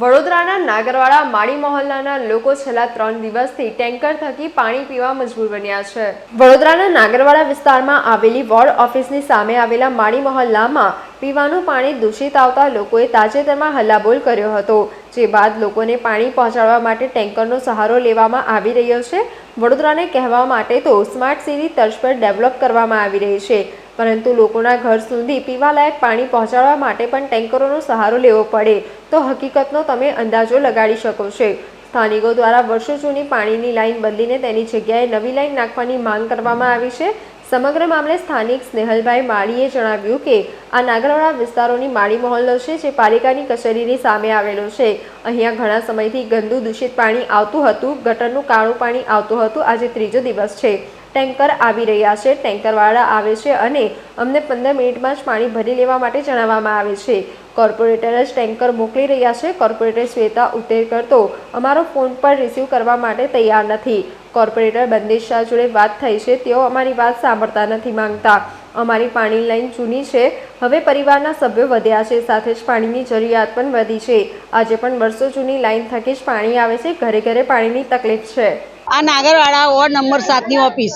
વડોદરાના નાગરવાડા માળી મહોલ્લાના લોકો છેલ્લા ત્રણ દિવસથી ટેન્કર થકી પાણી પીવા મજબૂર બન્યા છે. વડોદરાના નાગરવાડા વિસ્તારમાં આવેલી વોર્ડ ઓફિસની સામે આવેલા માળી મહોલ્લામાં પીવાનું પાણી દૂષિત આવતા લોકોએ તાજેતરમાં હલ્લાબોલ કર્યો હતો, જે બાદ લોકોને પાણી પહોંચાડવા માટે ટેન્કરનો સહારો લેવામાં આવી રહ્યો છે. વડોદરાને કહેવા માટે તો સ્માર્ટ સિટી તર્જ પર ડેવલપ કરવામાં આવી રહી છે. પરંતુ લોકોના ઘર સુધી પીવાલાયક પાણી પહોંચાડવા માટે પણ ટેન્કરોનો સહારો લેવો પડે. તો હકીકતનો તમે અંદાજો લગાડી શકો છો. સ્થાનિકો દ્વારા વર્ષો જૂની પાણીની લાઈન બદલીને તેની જગ્યાએ નવી લાઈન નાખવાની માંગ કરવામાં આવી છે. સમગ્ર મામલે સ્થાનિક સ્નેહલભાઈ માળીએ જણાવ્યું કે, આ નાગરવાડા વિસ્તારોની માળી મહોલ્લો છે જે પાલિકાની કચેરીની સામે આવેલો છે. અહીંયા ઘણા સમયથી ગંદુ દૂષિત પાણી આવતું હતું, ગટરનું કાળું પાણી આવતું હતું. આજે ત્રીજો દિવસ છે. ટેન્કર આવી રહ્યા છે. ટેન્કરવાળા આવે છે અને અમને પંદર મિનિટમાં જ પાણી ભરી લેવા માટે જણાવવામાં આવે છે. કોર્પોરેટર જ ટેન્કર મોકલી રહ્યા છે. કોર્પોરેટર શ્વેતા ઉત્તેર તો અમારો ફોન પણ રિસીવ કરવા માટે તૈયાર નથી. કોર્પોરેટર બંદેશ શાહ જોડે વાત થઈ છે. તેઓ અમારી વાત સાંભળતા નથી માંગતા. અમારી પાણી લાઈન જૂની છે. હવે પરિવારના સભ્યો વધ્યા છે, સાથે જ પાણીની જરૂરિયાત પણ વધી છે. આજે પણ વર્ષો જૂની લાઈન થકી જ પાણી આવે છે, ઘરે ઘરે પાણીની તકલીફ છે. આ નાગરવાડા વોર્ડ નંબર સાતની ઓફિસ.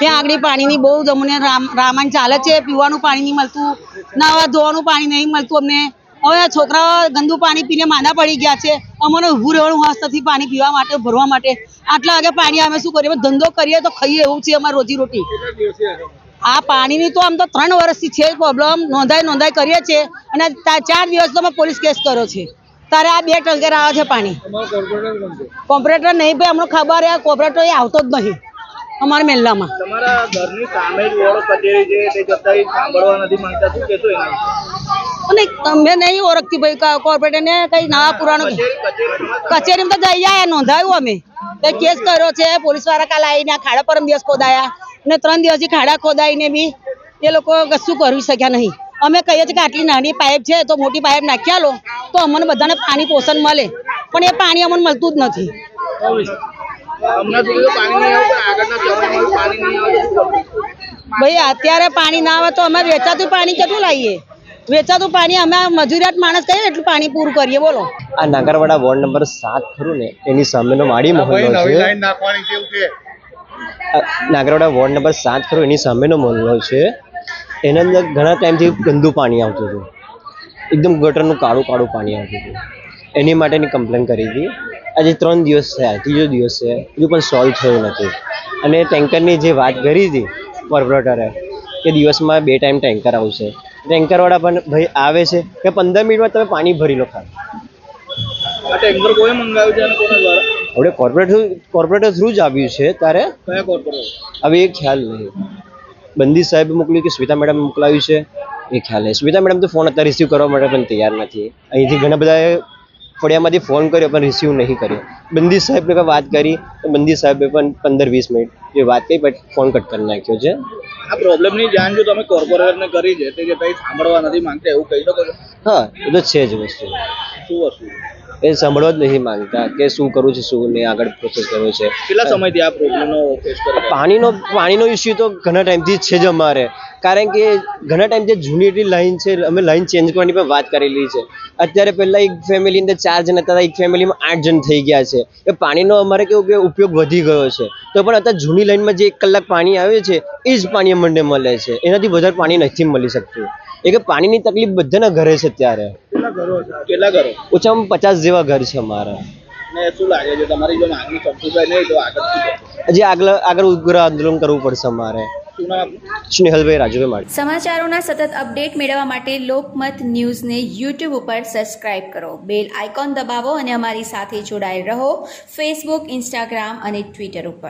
ત્યાં આગળ પાણીની બહુ અમને રામાયણ ચાલે છે, પીવાનું પાણી નહીં મળતું, નાવા ધોવાનું પાણી નહીં મળતું અમને. હવે છોકરાઓ ગંદુ પાણી પીને માંદા પડી ગયા છે. અમને ઊભું રહેવાનું હસ્તથી પાણી પીવા માટે, ભરવા માટે. આટલા વાગે પાણી અમે શું કરીએ? ધંધો કરીએ તો ખાઈએ એવું છે અમારી રોજી રોટી આ પાણીની તો આમ તો ત્રણ વર્ષથી છે પ્રોબ્લેમ નોંધાઈ નોંધાઈ કરીએ છીએ. અને ચાર દિવસ તો પોલીસ કેસ કર્યો છે. તારે આ બે ટંકેર આવે છે પાણી? કોર્પોરેટર નહીં ભાઈ અમને ખબર છે કોર્પોરેટર એ આવતો જ નહીં. અમારા મહેલામાં. તમારા ઘરની સામે જ વોર્ડ કચેરી છે તે છતાંય સાંભળવા નથી માંગતા. શું કહેશો એના વિશે? અને અમે નહીં ઓળખતી ભાઈ કોર્પોરેટર ને કઈ નવા પુરાણું કચેરી કચેરી કચેરીમાં તો જઈ આયા નોંધાયું અમે. કઈ કેસ કર્યો છે પોલીસવાળા કાલે આવીને આ ખાડા પરમ દિવસ ખોદાયા. અને ત્રણ દિવસથી ખાડા ખોદાઈને બી એ લોકો કશું કરી શક્યા નહીં. અમે કહીએ છીએ કે આટલી નાની પાઇપ છે તો મોટી પાઇપ નાખ્યા લો તો અમને બધાને પાણી પોષણ મળે. પણ એ પાણી અમને મળતું જ નથી? ભાઈ અત્યારે પાણી ના આવે તો અમે વેચાતું પાણી કેટલું લાવીએ? વેચાતું પાણી અમે મજૂરિયાત માણસ કહીએ એટલું પાણી પૂરું કરીએ બોલો. આ નાગરવાડા વોર્ડ નંબર સાત ખરું ને એની સામેનો માળી મહોલ્લો છે. નાગરવાડા વોર્ડ નંબર સાત ખરો, એની સામેનો મહોલ્લો છે. એના અંદર ઘણા ટાઈમથી ગંદુ પાણી આવતું હતું. એકદમ ગટરનું કાળું કાળું પાણી આવતું હતું. એની માટેની કમ્પ્લેન કરી હતી. આજે ત્રણ દિવસ થયા, ત્રીજો દિવસ છે. હજુ પણ સોલ્વ થયું નથી. અને ટેન્કરની જે વાત કરી હતી કોર્પોરેટરે કે દિવસમાં બે ટાઈમ ટેન્કર આવશે. ટેન્કરવાળા પણ ભાઈ આવે છે કે પંદર મિનિટમાં તમે પાણી ભરી લો ખાલી. ટેન્કર કોઈ મંગાવ્યું છે આપણે કોર્પોરેટ કોર્પોરેટર થ્રુ જ આવ્યું છે ત્યારે કયા કોર્પોરેટ હવે એ ખ્યાલ નહીં. બંદી સાહેબે મોકલ્યું કે સ્મિતા મેડમ મોકલાવ્યું છે એ ખ્યાલ નહીં. સ્મિતા મેડમ તો ફોન અત્યારે રિસીવ કરવા માટે પણ તૈયાર નથી. અહીંથી ઘણા બધાએ ફળિયામાંથી ફોન કર્યો પણ રિસીવ નહીં કર્યો. બંદી સાહેબને પણ વાત કરી તો બંદી સાહેબે પણ પંદર વીસ મિનિટ એ વાત કરી બટ ફોન કટ કરી નાખ્યો છે. આ પ્રોબ્લેમની જાણ જો તમે કોર્પોરેટરને કરી છે તે છતાંય સાંભળવા નથી માંગતા એવું કહી શકો હા એ તો છે જ વસ્તુ. શું વસ્તુ? એ સાંભળવા જ નથી માંગતા કે શું કરવું છે શું નહીં આગળ પ્રોસેસ કરવો છે. કેટલા સમયથી આ પ્રોબ્લેમનો ફેસ કરી પાણીનો પાણીનો ઇસ્યુ તો ઘણા ટાઈમથી છે જ અમારે. કારણ કે ઘણા ટાઈમથી જૂની એટલી લાઈન છે અમે લાઈન ચેન્જ કરવાની પણ વાત કરેલી છે. અત્યારે પહેલાં એક ફેમિલી અંદર ચાર જણ હતા એક ફેમિલીમાં આઠ જણ થઈ ગયા છે. એ પાણીનો અમારે કેવું કે ઉપયોગ વધી ગયો છે. તો પણ અત્યારે જૂની લાઈનમાં જે એક કલાક પાણી આવે છે એ જ પાણી અમને મળે છે. એનાથી વધારે પાણી નથી મળી શકતું. એ કે પાણીની તકલીફ બધાના ઘરે છે અત્યારે. કેટલા ઘરો છે? કેટલા ઘરો? ઓછામાં પચાસ જેવા ઘર છે અમારા. ને શું લાગે છે તમારી જો માંગણી સંતોષાય નહીં તો આગળ હજી આગળ આગળ ઉગ્ર આંદોલન કરવું પડશે અમારે. સ્નેહલભાઈ રાજુભાઈ માળી. સમાચારોના સતત અપડેટ મેળવવા માટે લોકમત ન્યૂઝને યુટ્યુબ ઉપર સબસ્ક્રાઇબ કરો. બેલ આઇકોન દબાવો અને અમારી સાથે જોડાયેલ રહો. ફેસબુક ઇન્સ્ટાગ્રામ અને ટ્વિટર ઉપર.